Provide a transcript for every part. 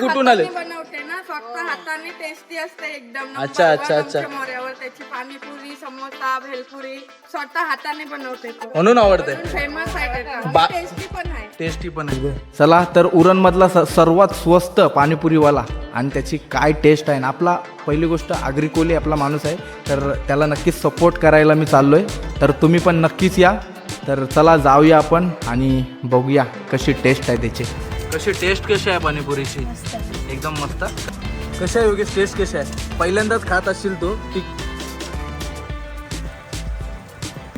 कुठून आले. बनवते ना फक्त हाताने टेस्टी असते एकदम. अच्छा, अच्छा, अच्छा. मोऱ्यावर त्याची पाणीपुरी समोसा भेलपुरी स्वतः हाताने बनवते म्हणून आवडते. फेमस आहे टेस्टी पण आहे. टेस्टी पण आहे. चला तर उरणमधला स- सर्वात स्वस्त पाणीपुरीवाला आणि त्याची काय टेस्ट आहे ना आपला पहिली गोष्ट आगरी कोली आपला माणूस आहे. तर त्याला नक्कीच सपोर्ट करायला मी चाललो आहे तर तुम्ही पण नक्कीच या. तर चला जाऊया आपण आणि बघूया कशी टेस्ट आहे त्याची. कशी टेस्ट कशी आहे पाणीपुरीची? एकदम मस्त. कशी आहे योगेश? टेस्ट कशी आहे? पहिल्यांदाच खात असशील तू. ती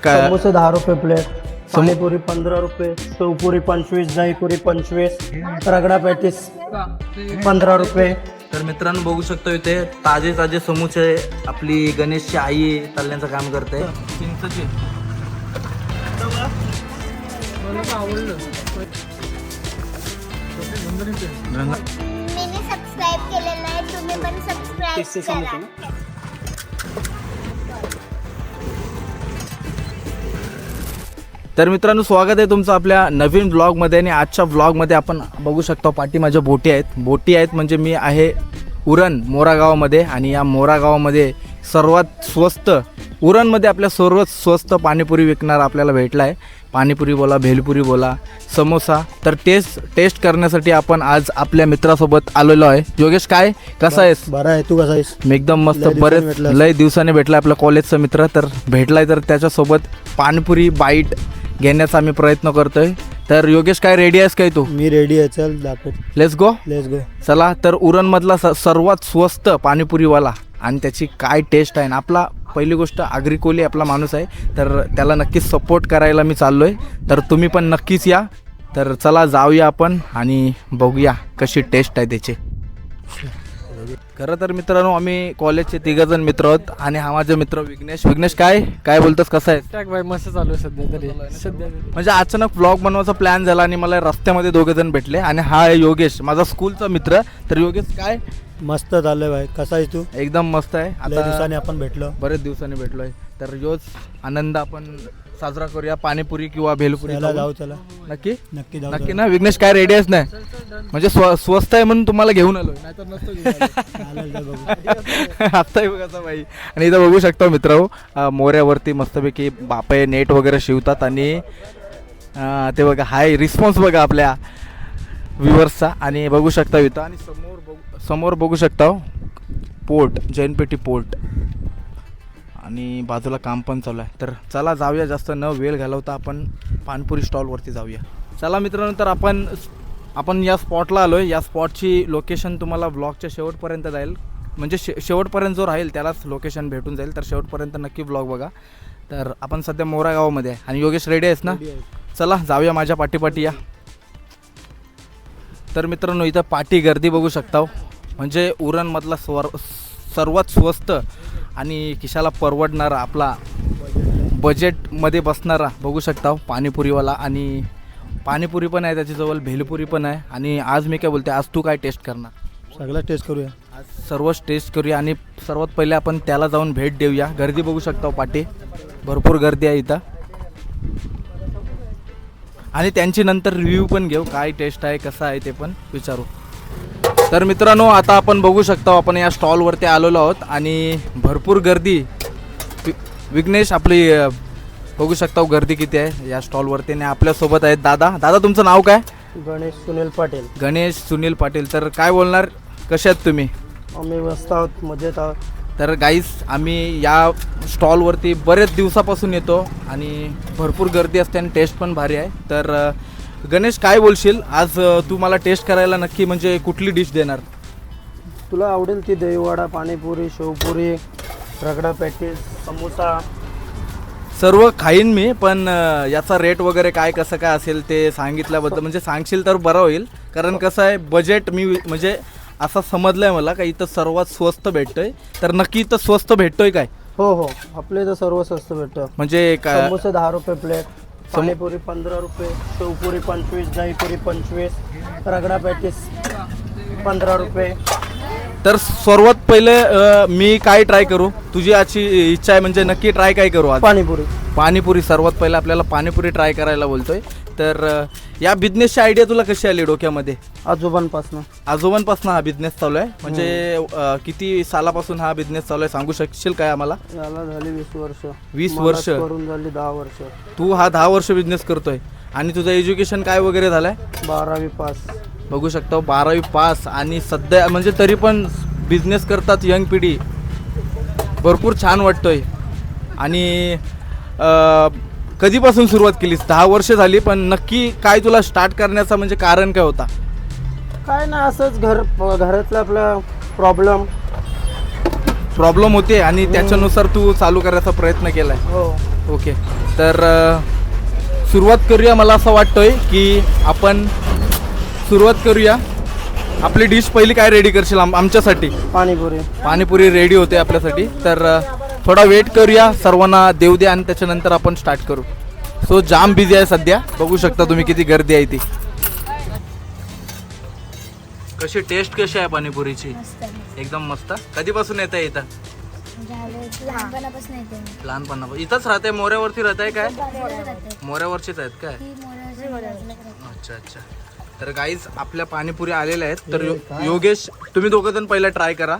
काय? समोसे दहा रुपये प्लेट पाणीपुरी पंधरा रुपये शेवपुरी पंचवीस दहीपुरी पंचवीस रगडा पॅटीस पंधरा रुपये. तर मित्रांनो बघू शकतो इथे ताजे ताजे समोसे आपली गणेशची आई तल्ल्यांचं काम करते. चिंचची मी सबस्क्राईब केलेलं आहे. तुम्ही पण सबस्क्राईब करा. तर मित्रांनो स्वागत आहे तुमचं आपल्या नवीन ब्लॉगमध्ये आणि आजच्या ब्लॉगमध्ये आपण बघू शकतो पाठी माझ्या बोटी आहेत. बोटी आहेत म्हणजे मी आहे उरण मोरा गावामध्ये आणि या मोरा गावामध्ये सर्वात स्वस्त उरणमध्ये आपल्या सर्वात स्वस्त पाणीपुरी विकणार आपल्याला भेटला आहे पाणीपुरी बोला भेलपुरी बोला समोसा. तर टेस्ट टेस्ट करण्यासाठी आपण आज आपल्या मित्रासोबत आलेलो आहे. योगेश काय? कसा आहेस? बरं आहे. तू कसा आहेस? मी एकदम मस्त. बरेच. लय दिवसाने भेटला आपला कॉलेजचा मित्र. तर भेटलाय तर त्याच्यासोबत पाणीपुरी बाईट घेण्याचा आम्ही प्रयत्न करतोय. तर योगेश काय रेडी आहेस काय तू? मी रेडी आहे. चल दाखव. लेट्स गो लेस गो चला तर उरणमधला सर्वात स्वस्त पाणीपुरीवाला आणि त्याची काय टेस्ट आहे ना आपला पहिली गोष्ट आगरी कोली आपला माणूस आहे. तर त्याला नक्कीच सपोर्ट करायला मी चाललो आहे तर तुम्ही पण नक्कीच या. तर चला जाऊया आपण आणि बघूया कशी टेस्ट आहे त्याची. खरं तर मित्रांनो आम्ही कॉलेजचे तिघजण मित्र आहोत आणि हा माझा मित्र विघ्नेश. विघ्नेश काय? काय बोलतोस? कसं आहे मस्त चालू आहे सध्या तरी. सध्या. म्हणजे अचानक ब्लॉग बनवायचा प्लॅन झाला आणि मला रस्त्यामध्ये दोघे जण भेटले. आणि हा आहे योगेश माझा स्कूलचा मित्र. तर योगेश काय? मस्त झालंय भाई. कसा आहेस तू? एकदम मस्त आहे. लय दिवसांनी आता आपण भेटलो. बरेच दिवसांनी भेटलोय. तर योच आनंद आपण साजरा करूया. पाणीपुरी किंवा भेलपुरी खाऊन. जाऊ चला. नक्की? नक्की जाऊ नक्की ना? विघ्नेश काय रेडी आहेस? नाही. म्हणजे स्व स्वस्त आहे म्हणून तुम्हाला घेऊन आलोय. नाहीतर नसतो घेऊन आलो. चालेल, जाऊ बघू. आत्ताही बघा बाई. आणि इथं बघू शकता मित्र मोऱ्यावरती मस्तपैकी बापे नेट वगैरे शिवतात आणि अं, ते बघा हाय रिस्पॉन्स बघा आपल्या व्ह्युअर्सचा. आणि बघू शकता इथं. आणि समोर समोर बघू शकता पोर्ट जैनपेटी पोर्ट. आणि बाजूला काम पण चालू आहे. तर चला जाऊया जास्त न वेळ घालवता आपण पानपुरी स्टॉलवरती जाऊया. चला मित्रांनो तर आपण आपण या स्पॉटला आलो आहे या स्पॉटची लोकेशन तुम्हाला ब्लॉगच्या शेवटपर्यंत जाईल. म्हणजे शे शेवटपर्यंत जो राहील त्यालाच लोकेशन भेटून जाईल. तर शेवटपर्यंत नक्की ब्लॉग बघा. तर आपण सध्या मोरा गावामध्ये आहे. आणि योगेश रेडी आहेस ना? चला जाऊया माझ्या पाठीपाठी या. तर मित्रांनो इथं पाठी गर्दी बघू शकता हो. म्हणजे उरणमधला स्वर सर्वात स्वस्त आणि खिशाला परवडणारा आपला बजेटमध्ये बसणारा बघू शकता हो, पाणीपुरीवाला. आणि पाणीपुरी पण आहे त्याच्याजवळ भेलपुरी पण आहे. आणि आज मी काय बोलते आज तू काय टेस्ट करणार? सगळं टेस्ट करूया. आज सर्वच टेस्ट करूया आणि सर्वात पहिले आपण त्याला जाऊन भेट देऊया. गर्दी बघू शकता हो पाठी भरपूर गर्दी आहे इथं. आणि त्यांची नंतर रिव्ह्यू पण घेऊ काय टेस्ट आहे कसं आहे ते पण विचारू. तर मित्रांनो आता आपण बघू शकता आपण या स्टॉलवरती आलेलो आहोत आणि भरपूर गर्दी. वि- विघ्नेश आपली बघू शकता हो गर्दी किती आहे या स्टॉलवरती आणि आपल्यासोबत आहेत दादा. दादा तुमचं नाव काय? गणेश सुनील पाटील. गणेश सुनील पाटील. तर काय बोलणार? कसे आहेत तुम्ही? आम्ही मस्त आहोत मजेत आहोत. तर गाईस आम्ही या स्टॉलवरती बरेच दिवसापासून येतो आणि भरपूर गर्दी असते आणि टेस्ट पण भारी आहे. तर गणेश काय बोलशील? आज अ, तू मला टेस्ट करायला नक्की म्हणजे कुठली डिश देणार? तुला आवडेल ती दहीवडा पाणीपुरी शेवपुरी रगडा पॅटीस समोसा. सर्व खाईन मी पण अ, याचा रेट वगैरे काय कसं काय असेल ते सांगितल्याबद्दल म्हणजे सांगशील तर बरं होईल. कारण कसं आहे बजेट मी म्हणजे असं समजलं आहे मला का इथं सर्वात स्वस्त भेटतोय. तर नक्की इथं स्वस्त भेटतोय काय? हो हो. आपल्या इथं सर्व स्वस्त भेटतं. म्हणजे काय? समोसे दहा रुपये प्लेट पाणीपुरी पंधरा रुपये शेवपुरी पंचवीस दहीपुरी पंचवीस रगडा पॅटीस पंधरा रुपये. तर सर्वात पहिले अ, मी काय ट्राय करू? तुझी आजची इच्छा आहे म्हणजे नक्की ट्राय काय करू आज? पाणीपुरी. पाणीपुरी सर्वात पहिलं आपल्याला पाणीपुरी ट्राय करायला बोलतोय. तर अ, या बिझनेसची आयडिया तुला कशी आली डोक्यामध्ये? आजोबांपासून. आजोबांपासून हा बिझनेस चालू आहे? म्हणजे अ, किती सालापासून हा बिझनेस चालू आहे? सांगू शकशील काय आम्हाला? याला झाली वीस वर्ष. 20 मला वर्ष? करून झाली दहा वर्ष. तू हा दहा वर्ष बिझनेस करतोय. आणि तुझं एज्युकेशन काय वगैरे झालंय? बारावी पास. बघू शकतो बारावी पास. आणि सध्या म्हणजे तरी पण बिझनेस करतात यंग पिढी. भरपूर छान वाटतोय. आणि अ, कधीपासून सुरुवात केलीस? दहा वर्ष झाली पण नक्की काय तुला स्टार्ट करण्याचा म्हणजे कारण काय होता? काय नाही असंच घर घरातला आपला प्रॉब्लेम प्रॉब्लेम होते आणि त्याच्यानुसार तू चालू करायचा प्रयत्न केलाय. हो. ओके. तर अ, सुरुवात करूया मला असं वाटतंय की आपण सुरुवात करूया. आपली डिश पहिली काय रेडी करशील आम आमच्यासाठी? पाणीपुरी. पाणीपुरी रेडी होते आपल्यासाठी. तर अ, थोडा वेट करूया. सर्वांना देऊ द्या आणि त्याच्यानंतर आपण स्टार्ट करू. सो जाम बिझी आहे सध्या. बघू शकता तुम्ही किती गर्दी आहे ती. कशी टेस्ट कशी आहे पाणीपुरीची? एकदम मस्त. कधीपासून येत आहे इथं लहानपणापासून इथंच राहते? मोऱ्यावरती राहत. आहे काय. मोऱ्यावरचीच आहेत काय. अच्छा अच्छा. तर गाईज आपल्या पाणीपुरी आलेल्या आहेत. तर यो- योगेश तुम्ही दोघं जण पहिला ट्राय करा.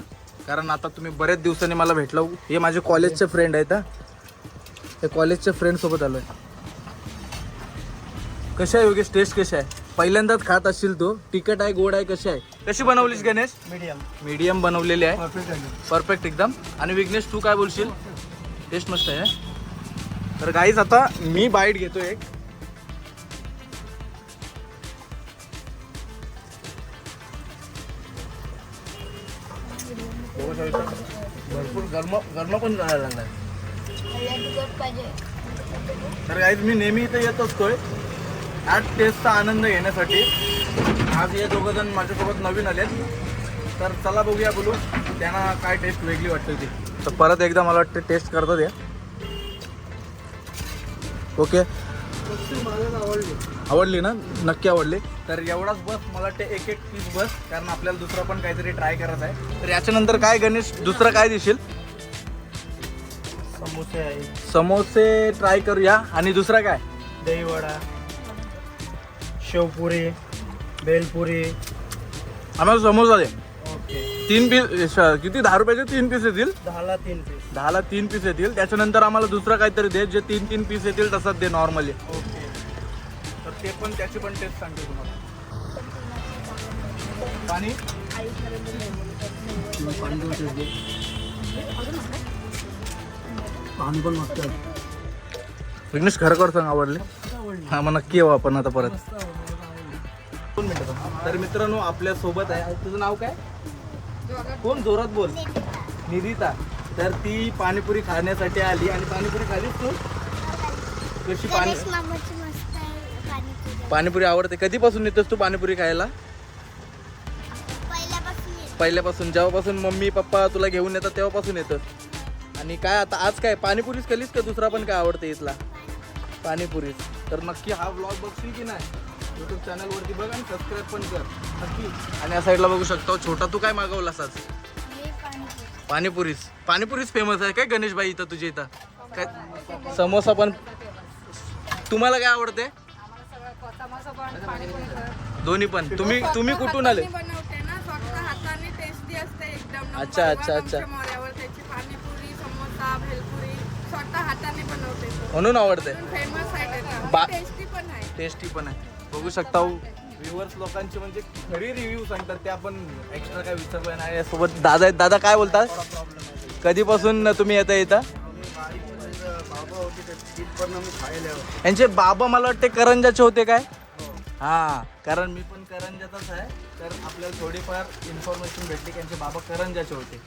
कारण आता तुम्ही बरेच दिवसांनी मला भेटलो हे माझे कॉलेजचे फ्रेंड आहेत हा. हे कॉलेजच्या फ्रेंड सोबत आलोय. कशा आहे योगेश? टेस्ट कशी आहे? पहिल्यांदाच खात असशील तू. तिखट आहे गोड आहे कशी आहे? कशी बनवलीस गणेश? मीडियम मीडियम बनवलेली आहे. परफेक्ट एकदम. आणि विघ्नेश तू काय बोलशील? टेस्ट मस्त आहे तर गाईज आता मी बाईट घेतो एक. भरपूर गरम गरम पण तिखट पाहिजे तर गाईज मी नेहमी इथे येत असतोय. ह्याच टेस्टचा आनंद घेण्यासाठी. आज हे दोघं जण माझ्यासोबत नवीन आलेत. तर चला बघूया बोलू. त्यांना काय टेस्ट वेगळी वाटते ती. तर परत एकदा मला वाटतं टेस्ट करतात या ओके आवडली ना? नक्की आवडली. तर एवढाच बस मला वाटते एक एक पीस बस कारण आपल्याला दुसरं पण काहीतरी ट्राय करायचं आहे. तर याच्यानंतर काय गणेश दुसरं काय देशील? समोसे आहे समोसे ट्राय करूया. आणि दुसरा काय? दहीवडा शेवपुरी भेलपुरी. आम्हाला समोसा दे. ओके. तीन पीस किती? दहा रुपयाचे तीन पीस येतील? दहाला तीन पीस दहाला तीन पीस येतील. त्याच्यानंतर आम्हाला दुसरं काहीतरी दे. जे तीन तीन पीस येतील तसंच दे नॉर्मली ओके. ते पण त्याची पण टेस्ट सांगते तुम्हाला. पाणी? पाणी पण मस्त विघ्नेश खरं सांग आवडले. हा मग नक्की येऊ आपण आता परत. दोन मिनिटं थांब. तर मित्रांनो आपल्यासोबत आहे. तुझं नाव काय? कोण? जोरात बोल. निधिता. तर ती पाणीपुरी खाण्यासाठी आली. आणि पाणीपुरी खालीस तू? कशी पाणी? पाणीपुरी आवडते. कधीपासून येतोस तू पाणीपुरी खायला? पहिल्यापासून जेव्हापासून मम्मी पप्पा तुला घेऊन येतात तेव्हापासून येतं आणि काय आता आज काय? पाणीपुरीच केलीस का? दुसरा पण काय आवडते इथला? पाणीपुरीच. तर नक्की हा ब्लॉग बघशील की नाही? युट्यूब चॅनलवरती बघ आणि सबस्क्राईब पण कर. नक्की. आणि या साईडला बघू शकतो. छोटा तू काय मागवलास आज? हे पाणीपुरी. पाणीपुरीच. पाणीपुरीच फेमस आहे काय गणेशबाई इथं तुझ्या इथं? काय? समोसा पण तुम्हाला काय आवडते? दोन्ही पण. तुम्ही तुम्ही कुठून आले? हाताने बनवते ना स्वतः हाताने टेस्टी असते एकदम. अच्छा, अच्छा, अच्छा. आमच्या मोऱ्यावर त्याची पाणीपुरी समोसा भेलपुरी स्वतः हाताने बनवते म्हणून आवडते. फेमस आहे बा- त्याचा टेस्टी पण आहे. टेस्टी पण आहे. बघू शकता व्ह्युअर्स लोकांचे म्हणजे खरी रिव्ह्यू सांगतात ते आपण एक्स्ट्रा काय विचारलं नाही यासोबत दादा आहेत. दादा काय बोलतात कधीपासून तुम्ही येता इथं? यांचे बाबा मला वाटते करंजाचे होते काय? हा कारण मी पण करंजाचाच आहे. तर आपल्याला थोडीफार इन्फॉर्मेशन भेटली की यांचे बाबा करंजाचे होते.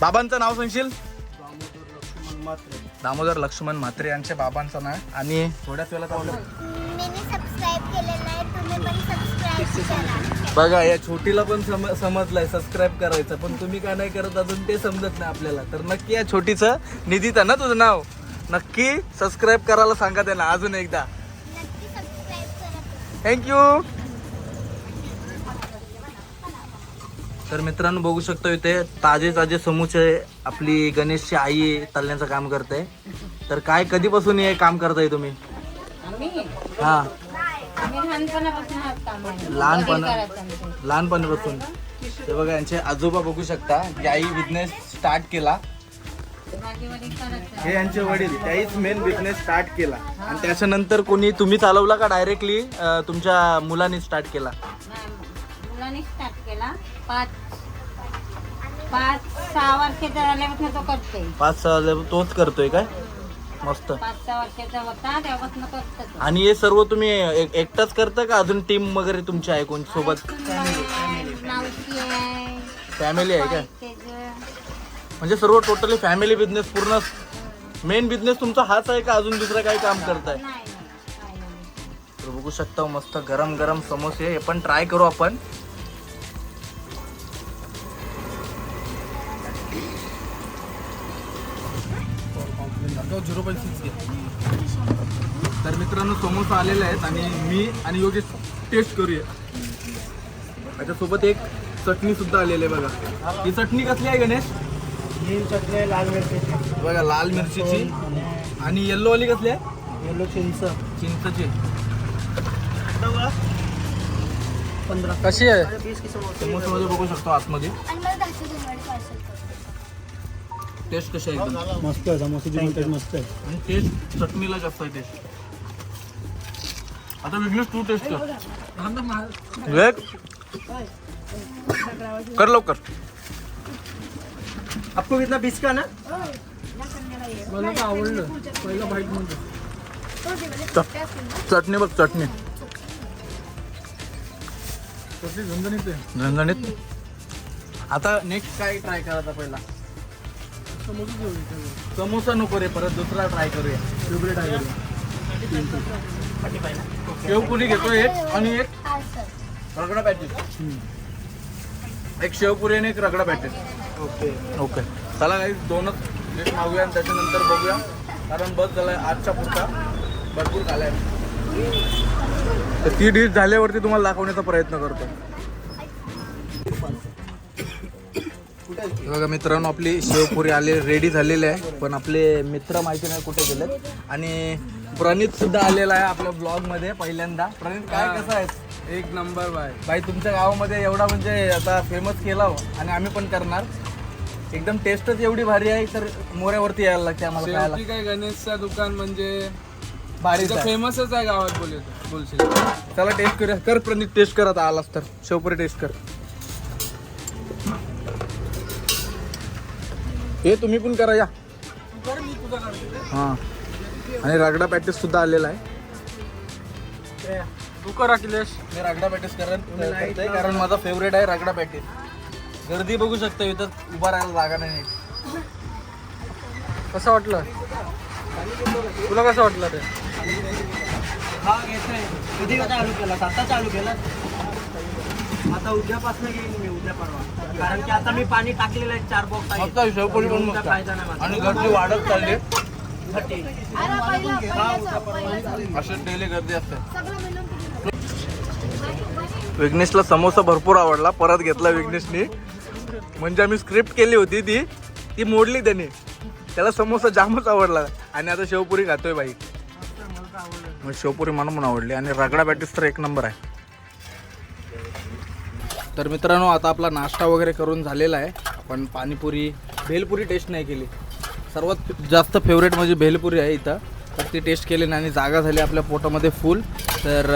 बाबांचं नाव सांगशील? दामोदर लक्ष्मण म्हात्रे यांच्या बाबांचं नाव आणि थोड्याच वेळात आपलं मी सबस्क्राईब केलेलं आहे. तुम्ही पण सबस्क्राईब करा. बघा या छोटीला पण सम समजलंय सबस्क्राईब करायचं. पण तुम्ही काय नाही करत अजून ते समजत नाही आपल्याला. तर नक्की या छोटीचं निधीता ना तुझं नाव? नक्की सबस्क्राईब करायला सांगा त्यांना अजून एकदा. थँक्यू तर मित्रांनो बघू शकतो इथे ताजे ताजे समोसे आपली गणेशची आई तळण्याचं काम करते. तर काय कधीपासून हे काम करताय तुम्ही? हा. लहानपणा लहानपणापासून. ते बघा यांचे आजोबा बघू शकता की आई बिझनेस स्टार्ट केला. हे यांचे वडील त्याहीच मेन बिझनेस स्टार्ट केला. आणि त्याच्यानंतर कोणी तुम्ही चालवला का डायरेक्टली तुमच्या मुलांनी स्टार्ट केला? मुलांनी स्टार्ट केला. पाच पाच सहा वर्षाचा झाल्यापासून तो करतोय. पाच सहा तोच करतोय काय? मस्त. पाच सहा वर्षाचा होता तेव्हापासून करतो तो. आणि हे सर्व तुम्ही एक- एकटाच करता का अजून टीम वगैरे तुमची आहे कोण? सोबत? आहे फॅमिली आहे का? म्हणजे सर्व टोटली फॅमिली बिझनेस पूर्ण मेन बिझनेस तुमचा हाच आहे का अजून दुसरं काही काम करताय. तर बघू शकता मस्त गरम गरम समोसे हे पण ट्राय करू आपण. तर मित्रांनो समोसा आलेले आहेत आणि मी आणि योगेश टेस्ट करूया. त्याच्यासोबत एक चटणी सुद्धा आलेली आहे बघा. ही चटणी कसली आहे गणेश? ही चटणी आहे लाल मिरची बघा लाल मिरचीची. आणि येल्लो वाली कसली आहे? येलो चिंच. चिंचची. पंधरा. कशी आहे? समोसामध्ये बघू शकतो आतमध्ये. आणि मला दहाशे दोन पार्सल टेस्ट कशी आहे एकदम? मस्त आहे समोसाची पण टेस्ट मस्त आहे. आणि टेस्ट चटणीला जास्त आहे टेस्ट आता विघ्नेश तू टेस्ट कर लवकर. आपको कितना बीस का ना? मला तर आवडलं पहिला बाईट म्हणजे चटणी बघ चटणी. कशी झणझणीत. आहे झणझणीत आता नेक्स्ट काय ट्राय करायचा पहिला? समोसा घेऊ इथे. समोसा नको रे परत दुसरा ट्राय करूया. फेवरेट आहे शेवपुरी घेतो एक आणि एक रगडा पॅटीस. एक शेवपुरी आणि एक रगडा पॅटीस. ओके. ओके. चला काही दोनच डिश मागूया आणि त्याच्यानंतर बघूया. कारण बस झालाय आजच्या पुरता भरपूर झालाय. तर ती डिश झाल्यावरती तुम्हाला दाखवण्याचा प्रयत्न करतो. बघा मित्रांनो आपली शेवपुरी आले रेडी झालेली आहे. पण आपले मित्र माहिती नाही कुठे गेलेत. आणि प्रणित सुद्धा आलेला आहे आपल्या ब्लॉगमध्ये पहिल्यांदा. प्रणित काय कसं आहे एक नंबर बाय भाई तुमच्या गावामध्ये एवढा म्हणजे आता फेमस केला हो. आणि आम्ही पण करणार. एकदम टेस्टच एवढी भारी आहे तर मोऱ्यावरती यायला लागते आम्हाला खायला. शेवटी काय गणेशचं दुकान म्हणजे भारी फेमसच आहे. गावात बोल बोलशील. चला टेस्ट करूया. कर प्रणित टेस्ट कर आता आलास तर. शेवपुरी टेस्ट कर. हे तुम्ही पण करा या. हा. आणि रगडा पॅटीस सुद्धा आलेला आहे. तू कर अखिलेश. मी रगडा पॅटीस करत करतोय कारण माझा फेवरेट आहे रगडा पॅटीस गर्दी बघू शकता इथं उभा राहायला जागा नाही. कसं वाटलं? तुला कसं वाटलं ते? हा घेतोय. कधी का चालू केला? आता चालू केला? आता उद्यापासून घेईन मी उद्या परवा. कारण की आता मी पाणी टाकलेलं आहे चार बॉक्स मस्त आहे शेवपुरी पण मस्त आहे. फायदा नाही माझा. आणि गर्दी वाढत चालली. अशी डेली गर्दी असते. विघ्नेशला समोसा भरपूर आवडला. परत घेतला विघ्नेशनी. म्हणजे आम्ही स्क्रिप्ट केली होती ती. ती मोडली त्याने. त्याला समोसा जामच आवडला. आणि आता शेवपुरी खातोय बाई. मग शेवपुरी म्हणून पण आवडली. आणि रगडा पॅटीस तर एक नंबर आहे. तर मित्रांनो आता आपला नाश्ता वगैरे करून झालेला आहे. आपण पाणीपुरी भेलपुरी टेस्ट नाही केली. सर्वात जास्त फेवरेट म्हणजे भेलपुरी आहे इथं. तर ती टेस्ट केली नाही आणि जागा झाली आपल्या पोटामध्ये फुल तर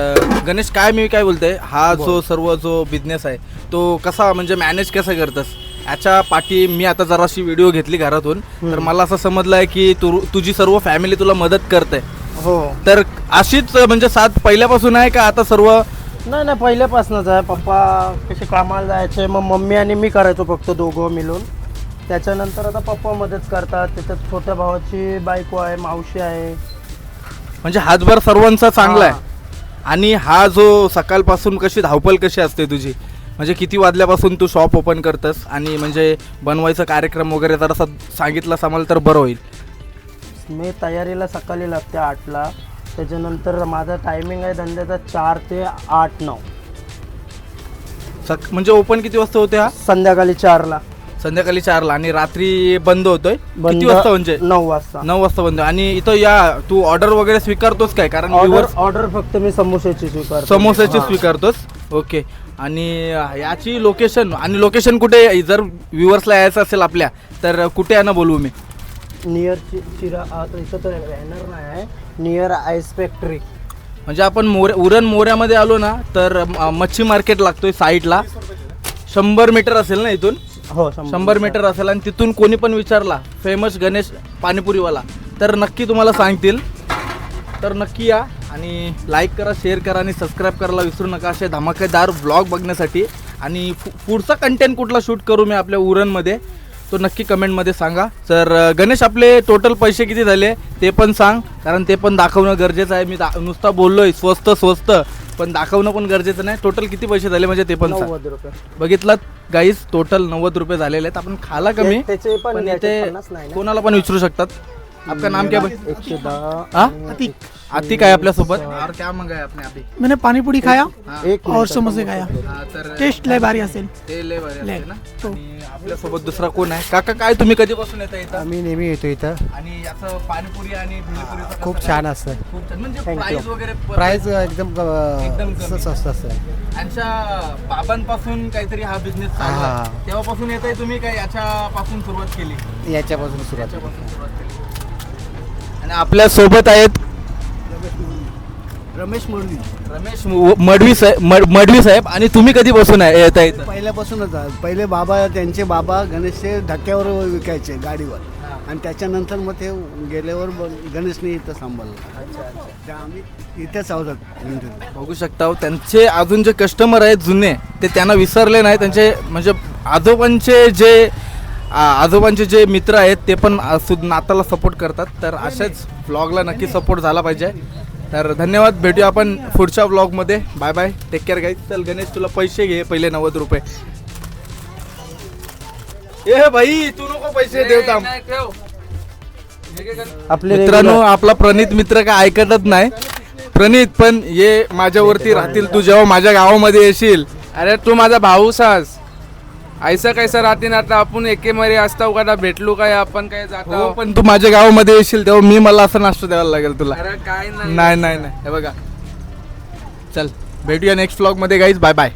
गणेश काय मी काय बोलतोय? हा जो सर्व जो बिझनेस आहे तो कसा म्हणजे मॅनेज कसा करतस? याच्या पाठी मी आता जराशी व्हिडिओ घेतली घरातून. तर मला असं समजलं आहे की तू तुझी सर्व फॅमिली तुला मदत करते हो. तर अशीच म्हणजे साथ पहिल्यापासून आहे का आता सर्व? नाही नाही पहिल्यापासूनच आहे. पप्पा कसे कामाला जायचे मग मम्मी आणि मी करायचो फक्त दोघं मिळून. त्याच्यानंतर आता पप्पा मदत करतात. त्याच्यात छोट्या भावाची बायको आहे मावशी आहे. म्हणजे हातभार सर्वांचा चांगला आहे. आणि हा जो सकाळपासून कशी धावपल कशी असते तुझी? म्हणजे किती वाजल्यापासून तू शॉप ओपन करतस? आणि म्हणजे बनवायचा कार्यक्रम वगैरे जरासा सांगितलास आम्हाला तर बरं होईल. मी तयारीला सकाळी लागते आठला. त्याच्यानंतर माझा टायमिंग आहे धंद्याचा चार ते आठ नऊ. सक म्हणजे ओपन किती वाजता होते हा? संध्याकाळी चारला. संध्याकाळी चारला आणि रात्री बंद होतोय. किती वाजता म्हणजे? नऊ वाजता. नऊ वाजता बंद. आणि इथं या तू ऑर्डर वगैरे स्वीकारतोस काय? कारण ऑर्डर viewers ऑर्डर फक्त मी समोशाची स्वीकार समोसाची स्वीकारतोस? ओके आणि याची लोकेशन आणि लोकेशन कुठे? जर व्ह्युअर्सला यायचं असेल आपल्या तर कुठे आहे ना बोलवू मी? नियर चिरा आता इथं तर बॅनर नाही. आहे नियर आईस फॅक्टरी म्हणजे आपण मोरे उरण मोऱ्यामध्ये आलो ना तर म- मच्छी मार्केट लागतोय साईडला शंभर मीटर असेल ना इथून? हो शंभर मीटर. असेल आणि तिथून कोणी पण विचारला फेमस गणेश पाणीपुरीवाला तर नक्की तुम्हाला सांगतील. तर नक्की या आणि लाईक करा शेअर करा आणि सबस्क्राईब करायला विसरू नका. असे धमाकेदार ब्लॉग बघण्यासाठी. आणि पु- पुढचा कंटेंट कुठला शूट करू मी आपल्या उरणमध्ये तो नक्की कमेंटमध्ये सांगा. तर गणेश आपले टोटल पैसे किती झाले? ते पण सांग कारण ते पण दाखवणं गरजेचं आहे. मी दा नुसता आहे स्वस्त स्वस्त. पण दाखवणं पण गरजेचं नाही. टोटल किती पैसे झाले म्हणजे ते पण सांग. नव्वद रुपये. बघितलं गाईज टोटल नव्वद रुपये झालेले आहेत. आपण खाला कमी ते- त्याचे पण पण याचे इथे पन्नास नाही ना? कोणाला पण विचारू शकतात. आपका नाम क्या भाई एकशे दहा. हा? आहे आपल्यासोबत और क्या मंगाया आपने अभी मैंने पानी पूरी खाया एक और. समोसे खाया हा, तर टेस्ट लय भारी असेल ते लय भारी लय. असते ना हो. आणि आपल्यासोबत दुसरा कोण आहे काका काय तुम्ही कधीपासून येता इथं आम्ही नेहमी येतो इथं आणि याचं पाणीपुरी आणि भेळपुरीचं खूप कसं छान काय? असतं खूप छान म्हणजे Thank you. प्राइस वगैरे प- प्राइस एकदम अं, एकदम कमी. स्वस्त असतं यांच्या बाबांपासून काहीतरी हा बिझनेस हा. तेव्हापासून येत आहे तुम्ही काय याच्यापासून सुरुवात केली याच्यापासून सुरुवात याच्यापासून सुरुवात केली आणि आपल्यासोबत आहेत रमेश मुरली रमेश म- मडवी साहेब मड- मडवी साहेब आणि तुम्ही कधीपासून आहे- येत आहेत पहिल्यापासूनच आहे. पहिले बाबा त्यांचे बाबा गणेशचे धक्क्यावर विकायचे गाडीवर. आणि त्याच्यानंतर मग ते गेल्यावर ब- गणेशने इथं सांभाळलं. त्या आम्ही इथेच आहोत. बघू शकता हो, त्यांचे अजून जे कस्टमर आहेत जुने ते त्यांना विसरले नाही त्यांचे म्हणजे आजोबांचे जे आ- आजोबांचे जे मित्र आहेत ते पण आ- सु- नाताला सपोर्ट करतात. तर अशाच ब्लॉगला नक्की सपोर्ट झाला पाहिजे. तर धन्यवाद भेटूया आपण पुढच्या ब्लॉगमध्ये bye bye take care guys चल गणेश तुला पैसे घे पहिले नव्वद रुपये. ए भाई तू नको पैसे देव थांब. आपले मित्रांनो आपला प्रणित मित्र काय ऐकतच नाही. प्रणित पण ये माझ्यावरती राहतील. तू जेव्हा माझ्या गावामध्ये येशील. अरे तू माझा भाऊ सास ऐसा कैसा राहते ना आता आपण एके मरे असता का भेटलो काय आपण काय हो जातो पण तू माझ्या गावामध्ये येशील तेव्हा मी मला असं नाश्ता द्यायला लागेल तुला. अरे काय नाही. नाही नाही नाही. हे बघा. चल भेटूया नेक्स्ट ब्लॉगमध्ये गाईज बाय बाय